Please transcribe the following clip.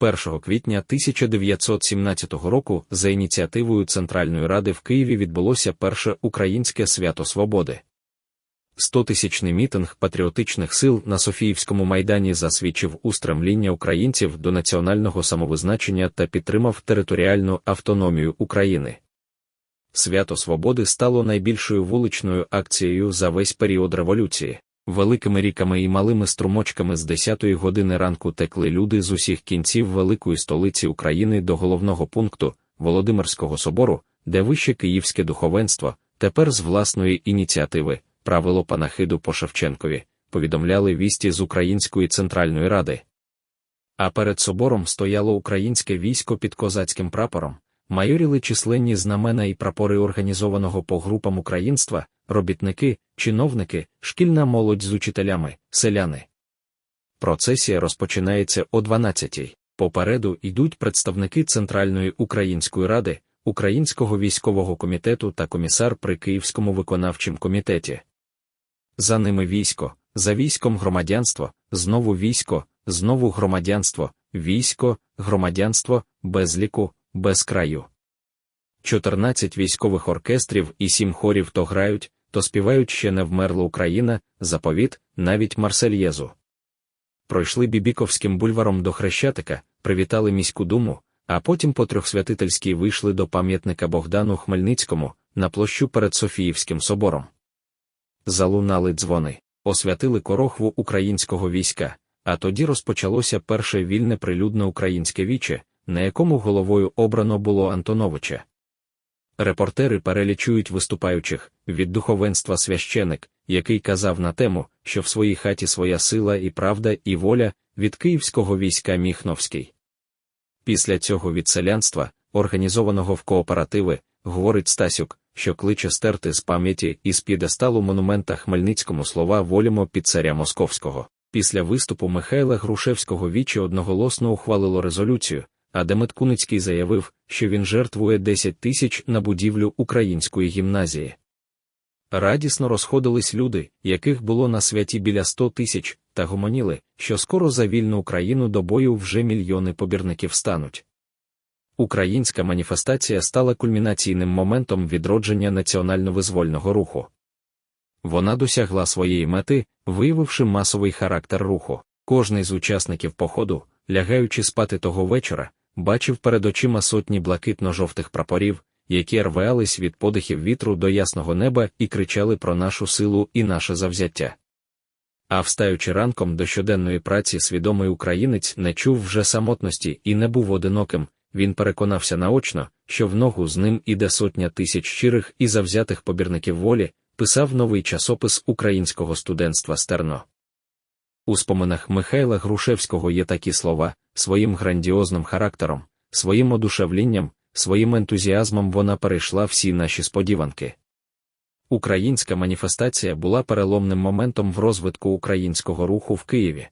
1 квітня 1917 року за ініціативою Центральної ради в Києві відбулося перше українське свято свободи. Стотисячний мітинг патріотичних сил на Софіївському майдані засвідчив устремління українців до національного самовизначення та підтримав територіальну автономію України. Свято Свободи стало найбільшою вуличною акцією за весь період революції. Великими ріками і малими струмочками з 10-ї години ранку текли люди з усіх кінців великої столиці України до головного пункту Володимирського собору, де вище київське духовенство, тепер з власної ініціативи, правило панахиду по Шевченкові, повідомляли вісті з Української центральної ради. А перед собором стояло українське військо під козацьким прапором, майоріли численні знамена і прапори організованого по групам українства, робітники, чиновники, шкільна молодь з учителями, селяни. Процесія розпочинається о 12-й. Попереду йдуть представники Центральної української ради, Українського військового комітету та комісар при Київському виконавчому комітеті. За ними військо, за військом громадянство, знову військо, знову громадянство, військо, громадянство, без ліку, без краю. 14 військових оркестрів і сім хорів то грають, то співають ще не вмерла Україна, заповіт, навіть Марсельєзу. Пройшли Бібіковським бульваром до Хрещатика, привітали міську думу, а потім по трьохсвятительській вийшли до пам'ятника Богдану Хмельницькому на площу перед Софіївським собором. Залунали дзвони, освятили корохву українського війська, а тоді розпочалося перше вільне прилюдне українське віче, на якому головою обрано було Антоновича. Репортери перелічують виступаючих від духовенства священик, який казав на тему, що в своїй хаті своя сила і правда і воля від київського війська Міхновський. Після цього від селянства, організованого в кооперативи, говорить Стасюк, що кличе стерти з пам'яті і з підесталу монумента Хмельницькому слова волімо під царя Московського. Після виступу Михайла Грушевського вічі одноголосно ухвалило резолюцію, а Демет Куницький заявив, що він жертвує 10 тисяч на будівлю української гімназії. Радісно розходились люди, яких було на святі біля 100 тисяч, та гомоніли, що скоро за вільну Україну до бою вже мільйони побірників стануть. Українська маніфестація стала кульмінаційним моментом відродження національно-визвольного руху. Вона досягла своєї мети, виявивши масовий характер руху. Кожний з учасників походу, лягаючи спати того вечора, бачив перед очима сотні блакитно-жовтих прапорів, які рвались від подихів вітру до ясного неба і кричали про нашу силу і наше завзяття. А встаючи ранком до щоденної праці, свідомий українець не чув вже самотності і не був одиноким. Він переконався наочно, що в ногу з ним іде сотня тисяч щирих і завзятих побірників волі, писав новий часопис українського студентства Стерно. У споминах Михайла Грушевського є такі слова, своїм грандіозним характером, своїм одушевлінням, своїм ентузіазмом вона перейшла всі наші сподіванки. Українська маніфестація була переломним моментом в розвитку українського руху в Києві.